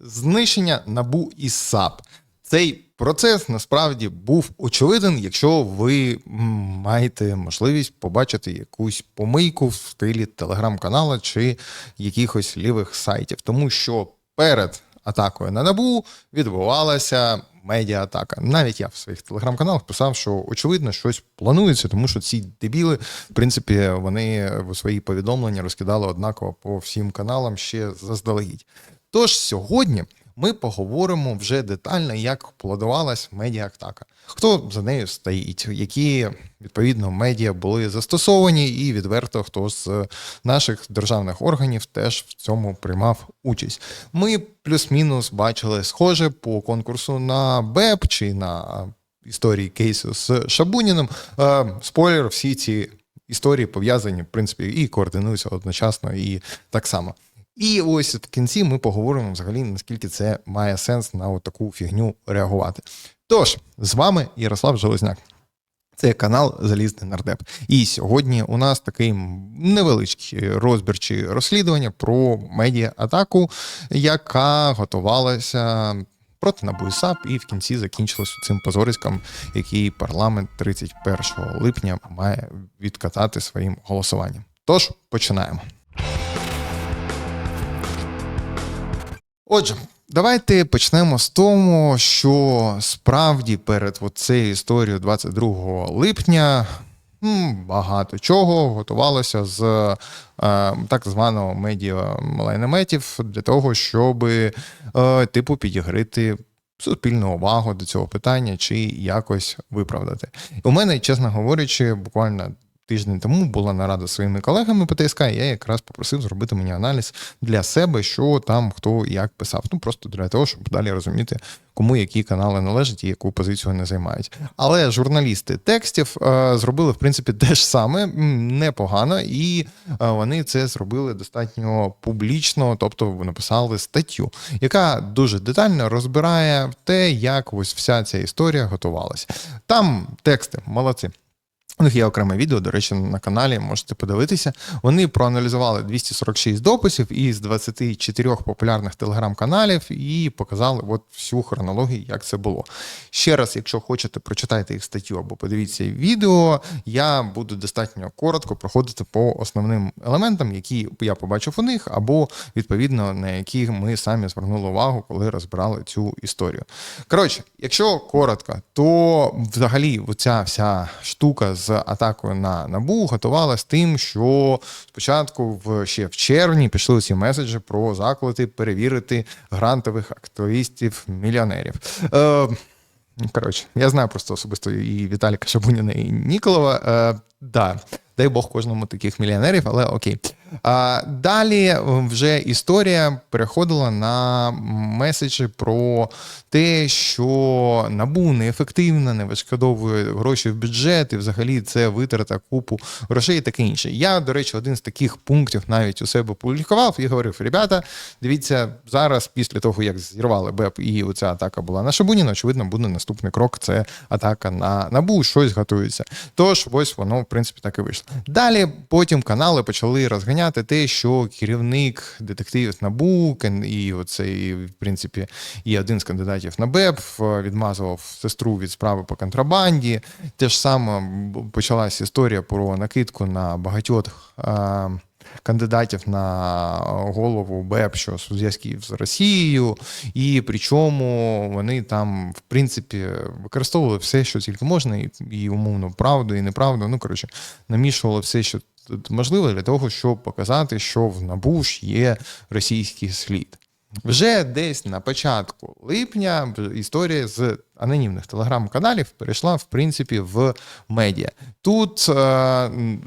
знищення набу і САП. Цей процес насправді був очевиден, якщо ви маєте можливість побачити якусь помийку в стилі телеграм-канала чи якихось лівих сайтів, тому що перед атакою на набу відбувалася медіа-атака. Навіть я в своїх телеграм-каналах писав, що очевидно щось планується, тому що ці дебіли, в принципі, вони в свої повідомлення розкидали однаково по всім каналам ще заздалегідь. Тож сьогодні ми поговоримо вже детально, як планувалась медіа-атака. Хто за нею стоїть, які відповідно медіа були застосовані, і відверто хто з наших державних органів теж в цьому приймав участь. Ми плюс-мінус бачили схоже по конкурсу на БЕП чи на історії кейсу з Шабуніном. Е, Спойлер, всі ці історії пов'язані, в принципі, і координуються одночасно, і так само. І ось в кінці ми поговоримо взагалі, наскільки це має сенс на таку фігню реагувати. Тож, з вами Ярослав Железняк. Це канал Залізний Нардеп. І сьогодні у нас такий невеличкий розбір чи розслідування про медіа-атаку, яка готувалася проти НАБУ і САП, і в кінці закінчилась цим позориськом, який парламент 31 липня має відкатати своїм голосуванням. Тож починаємо. Отже, давайте почнемо з того, що справді перед цією історією 22 липня багато чого готувалося з е, так званого медіа лайнаметів для того, щоб е, типу підігрити. Суспільну увагу до цього питання чи якось виправдати. У мене, чесно говорячи, буквально тиждень тому була нарада зі своїми колегами по ТСК, і я якраз попросив зробити мені аналіз для себе, що там хто як писав. Ну просто для того, щоб далі розуміти, кому які канали належать і яку позицію вони займають. Але журналісти текстів е, зробили в принципі те ж саме непогано, і е, вони це зробили достатньо публічно, тобто написали статтю, яка дуже детально розбирає те, як ось вся ця історія готувалася. Там тексти молодці. У них є окреме відео, до речі, на каналі можете подивитися. Вони проаналізували 246 дописів із 24 популярних телеграм-каналів і показали от всю хронологію, як це було. Ще раз, якщо хочете, прочитайте їх статтю або подивіться відео, я буду достатньо коротко проходити по основним елементам, які я побачив у них, або відповідно на які ми самі звернули увагу, коли розбирали цю історію. Коротше, якщо коротко, то взагалі оця вся штука з атакою на набу готувалась тим, що спочатку в ще в червні пішли ці меседжі про заклади перевірити грантових активістів-мільйонерів. Е, Коротше, я знаю просто особисто і Віталіка Шабуніна, і Ніколова. Е, да, дай Бог кожному таких мільйонерів, але окей. Далі вже історія переходила на меседжі про те, що набу неефективно, не відшкодовує гроші в бюджет, і взагалі це витрата купу грошей і таке інше. Я, до речі, один з таких пунктів навіть у себе публікував і говорив: ребята, дивіться, зараз, після того, як зірвали БЕП і оця атака була на Шабуніна, очевидно, буде наступний крок це атака на набу, щось готується. Тож, ось воно, в принципі, так і вийшло. Далі потім канали почали розганяти те, що керівник детективів НАБУ і оцей, в принципі, і один з кандидатів на БЕП відмазував сестру від справи по контрабанді. Те ж саме почалась історія про накидку на багатьох. Кандидатів на голову БЕП, що зв'язків з Росією, і причому вони там, в принципі, використовували все, що тільки можна, і, і умовно правду, і неправду. Ну коротше, намішували все, що можливо, для того, щоб показати, що в НАБУ ж є російський слід. Вже десь на початку липня історія з анонімних телеграм-каналів перейшла в принципі в медіа. Тут е,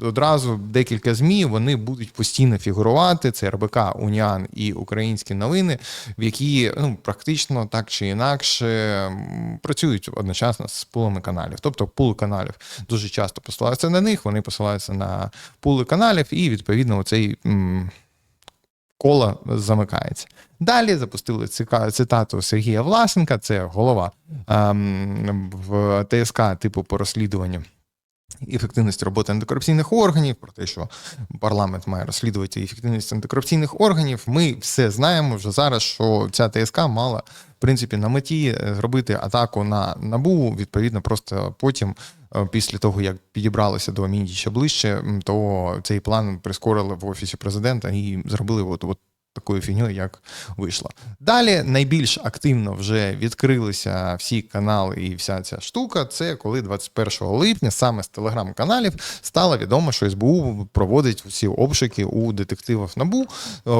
одразу декілька змі вони будуть постійно фігурувати. Це РБК, Уніан і Українські новини, в які ну практично так чи інакше працюють одночасно з пулами каналів. Тобто пул каналів дуже часто посилаються на них, вони посилаються на пули каналів, і відповідно цей коло замикається. Далі запустили цитату Сергія Власенка, це голова ем, в ТСК типу по розслідуванню ефективності роботи антикорупційних органів, про те, що парламент має розслідувати ефективність антикорупційних органів. Ми все знаємо вже зараз, що ця ТСК мала в принципі на меті е, зробити атаку на набу. Відповідно, просто потім, е, після того як підібралися до Міндіча ближче, то цей план прискорили в офісі президента і зробили от, от такою фігньою, як вийшло. Далі найбільш активно вже відкрилися всі канали і вся ця штука. Це коли 21 липня саме з телеграм-каналів стало відомо, що СБУ проводить всі обшуки у детективів НАБУ.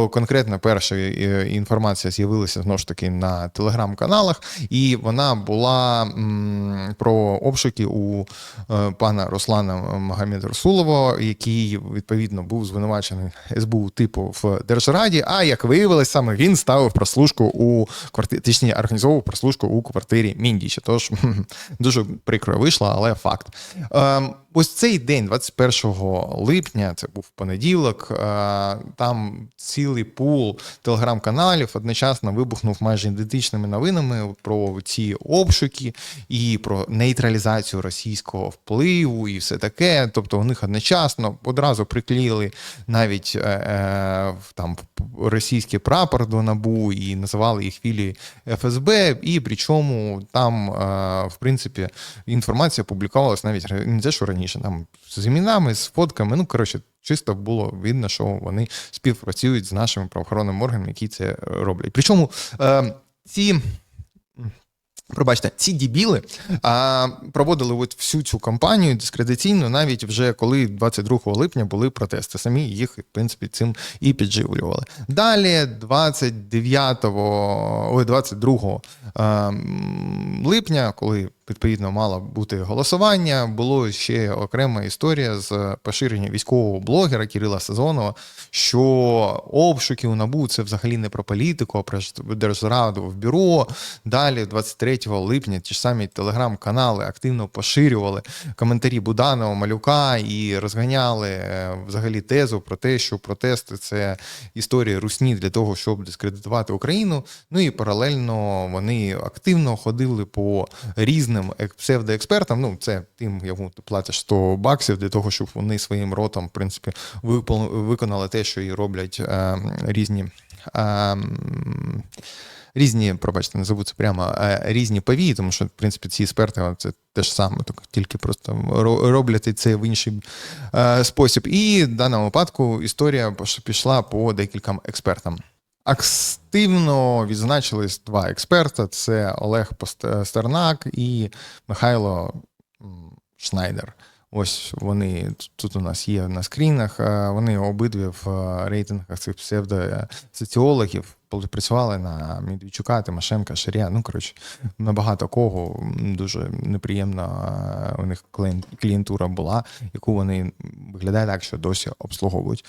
Конкретно перша е, інформація з'явилася знову ж таки на телеграм-каналах, і вона була м, про обшуки у е, пана Руслана Магомед Расулова, який відповідно був звинувачений СБУ типу в Держраді. А як виявилось, саме він ставив прослушку у квартирі, точніше, організовував прослушку у квартирі Міндіча. Тож дуже прикро вийшло, але факт. Ем, ось цей день, 21 липня, це був понеділок. е, Там цілий пул телеграм-каналів одночасно вибухнув майже ідентичними новинами про ці обшуки і про нейтралізацію російського впливу, і все таке. Тобто у них одночасно одразу приклеїли навіть е, е, там російський прапор до набу і називали їх філії ФСБ. І причому там, в принципі, інформація публікувалась навіть не те, що раніше, там з іменами, з фотками. Ну коротше, чисто було видно, що вони співпрацюють з нашими правоохоронними органами, які це роблять. Причому е, ці. Пробачте, ці дібіли а, проводили от всю цю кампанію дискредитаційну, навіть вже коли 22 липня були протести. Самі їх, в принципі, цим і підживлювали. Далі, 29, ой, 22 а, липня, коли відповідно мало бути голосування, було ще окрема історія з поширення військового блогера Кирила Сезонова, що обшуки у НАБУ це взагалі не про політику, а про держзраду в бюро. Далі, 23 липня, ті ж самі телеграм-канали активно поширювали коментарі Буданова, Малюка і розганяли е, взагалі тезу про те, що протести це історія русні для того, щоб дискредитувати Україну. Ну і паралельно вони активно ходили по різним ек- псевдоекспертам. Ну, це тим, йому ти платиш 100 баксів для того, щоб вони своїм ротом, в принципі, виконали те, що і роблять е, різні. Е, Різні, пробачте, назову це прямо е, різні повії, тому що в принципі ці експерти це те ж саме, тільки просто ро- роблять це в інший е, спосіб. І в даному випадку історія пішла по декільком експертам. Активно відзначились два експерта: це Олег Пастернак і Михайло Шнайдер. Ось вони тут у нас є на скрінах. е, Вони обидві в е, рейтингах цих псевдосоціологів працювали на Медведчука, Тимошенка, Шарія. Ну коротше, на багато кого дуже неприємна е, у них клієн- клієнтура була, яку вони виглядає так, що досі обслуговують.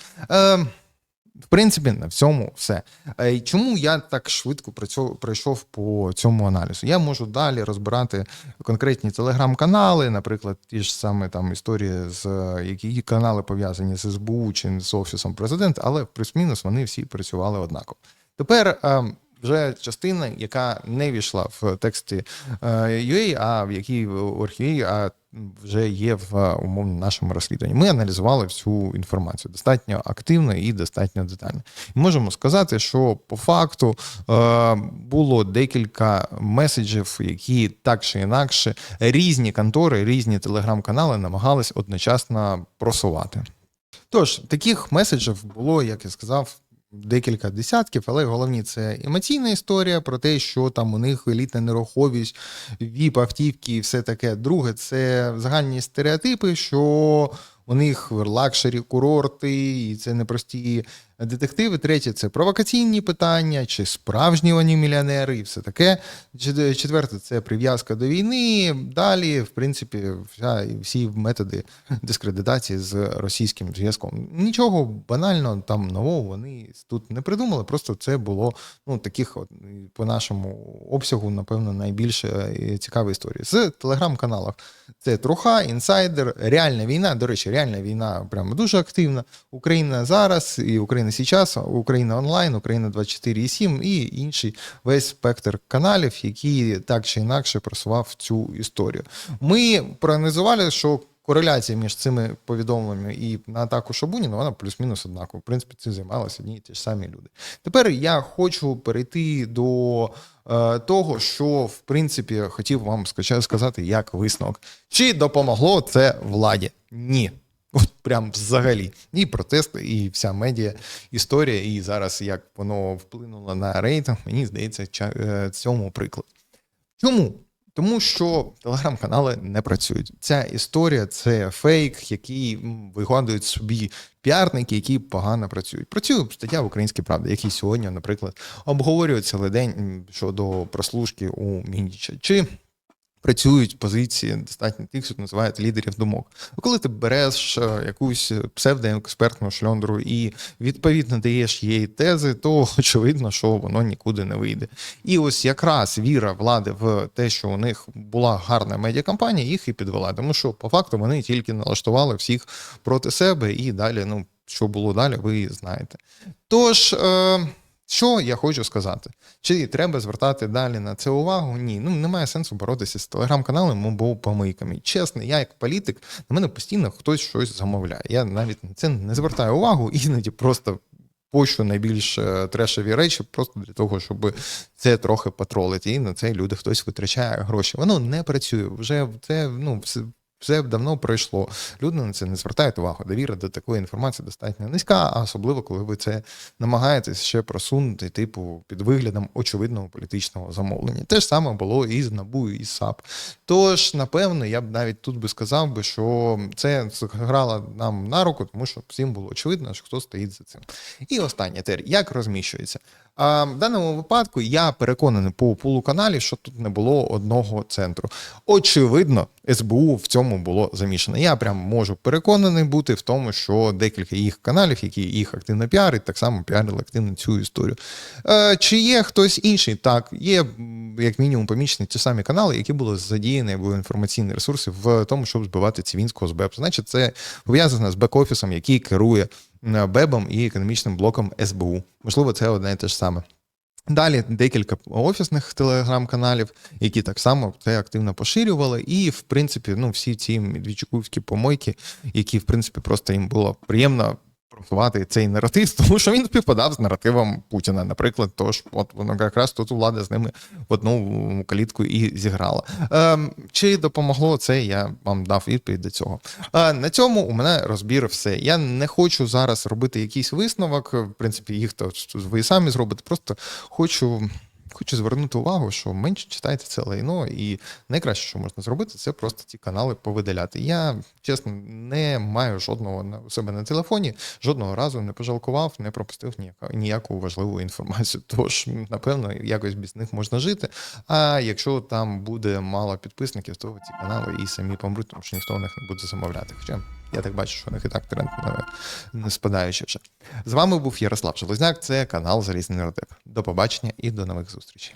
В принципі, на всьому все. Е, Чому я так швидко пройшов по цьому аналізу? Я можу далі розбирати конкретні телеграм-канали, наприклад, ті ж саме там історії, з е, які канали пов'язані з СБУ чи з офісом президента, але плюс-мінус вони всі працювали однаково. Тепер е, вже частина, яка не війшла в тексті е, UA, а в якій архіві, а вже є в е, умовно нашому розслідуванні. Ми аналізували всю інформацію достатньо активно і достатньо детально. Можемо сказати, що по факту е, було декілька меседжів, які так чи інакше різні контори, різні телеграм-канали намагались одночасно просувати. Тож, таких меседжів було, як я сказав, декілька десятків, але головні це емоційна історія про те, що там у них елітна нерухомість, віп, автівки і все таке. Друге, це загальні стереотипи, що у них лакшері курорти, і це непрості детективи. Третє це провокаційні питання, чи справжні вони мільйонери, і все таке. Четверте це прив'язка до війни. Далі, в принципі, вся, всі методи дискредитації з російським зв'язком. Нічого банально там нового вони тут не придумали. Просто це було ну таких, от, по нашому обсягу, напевно, найбільше цікава історія. З телеграм-каналах це Труха, інсайдер, реальна війна. До речі, реальна війна прямо дуже активна. Україна зараз і Україна зараз, Україна онлайн, Україна 24,7 і інший весь спектр каналів, які так чи інакше просував цю історію. Ми проаналізували, що кореляція між цими повідомленнями і на атаку Шабуніна, вона плюс-мінус однакова. В принципі, цим займалися одні і ті ж самі люди. Тепер я хочу перейти до е, того, що в принципі хотів вам сказати як висновок. Чи допомогло це владі? Ні. От прям взагалі. І протести, і вся медіа історія, і зараз як воно вплинуло на рейтинг, мені здається, е, цьому приклад. Чому? Тому що телеграм-канали не працюють. Ця історія це фейк, який вигадують собі піарники, які погано працюють. Працює стаття в Українській правді, який сьогодні, наприклад, обговорює цілий день щодо прослушки у Мініча. Чи працюють позиції достатньо тих, що називають лідерів думок. Коли ти береш е, якусь псевдоекспертну шльондру і відповідно даєш їй тези, то очевидно, що воно нікуди не вийде. І ось якраз віра влади в те, що у них була гарна медіакампанія, їх і підвела. Тому що по факту вони тільки налаштували всіх проти себе, і далі, ну що було далі, ви знаєте. Тож. Е- що я хочу сказати? Чи треба звертати далі на це увагу? Ні, ну немає сенсу боротися з телеграм-каналами або помийками. Чесно, я як політик, на мене постійно хтось щось замовляє. Я навіть на це не звертаю увагу, іноді просто пощу найбільш е, трешові речі, просто для того, щоб це трохи потролити. І на це люди хтось витрачає гроші. Воно не працює. Вже це ну все. Давно пройшло. Люди на це не звертають увагу. Довіра до такої інформації достатньо низька, а особливо, коли ви це намагаєтесь ще просунути, типу, під виглядом очевидного політичного замовлення. Те ж саме було і з НАБУ, і з САП. Тож, напевно, я б навіть тут би сказав би, що це грало нам на руку, тому що всім було очевидно, що хто стоїть за цим. І останнє тер, як розміщується. А, в даному випадку я переконаний по пулу каналів, що тут не було одного центру. Очевидно, СБУ в цьому було замішано. Я прям можу переконаний бути в тому, що декілька їх каналів, які їх активно піарять, так само піарили активно цю історію. Е, чи є хтось інший? Так, є як мінімум помічені ті самі канали, які були задіяні або інформаційні ресурси в тому, щоб збивати Цивінського з БЕП. Значить, це пов'язано з бек-офісом, який керує БЕБом і економічним блоком СБУ. Можливо, це одне і те ж саме. Далі декілька офісних телеграм-каналів, які так само це активно поширювали, і в принципі, ну всі ці медведчуківські помойки, які в принципі просто їм було приємно просувати цей наратив, тому що він співпадав з наративом Путіна, наприклад. Тож, от воно якраз тут влада з ними в одну калітку і зіграла. Ем, чи допомогло це? Я вам дав відповідь до цього. Е, на цьому у мене розбір все. Я не хочу зараз робити якийсь висновок. В принципі, їх то ви самі зробите. Просто хочу. Хочу звернути увагу, що менше читайте це лайно, і найкраще, що можна зробити, це просто ці канали повидаляти. Я чесно не маю жодного у себе на телефоні, жодного разу не пожалкував, не пропустив ніяка, ніяку важливу інформацію. Тож, напевно, якось без них можна жити. А якщо там буде мало підписників, то ці канали і самі помруть, тому що ніхто у них не буде замовляти. Хоча я так бачу, що у них і так тренд не, не спадаючи вже. З вами був Ярослав Железняк, це канал Залізний Нардеп. До побачення і до нових зустрічей.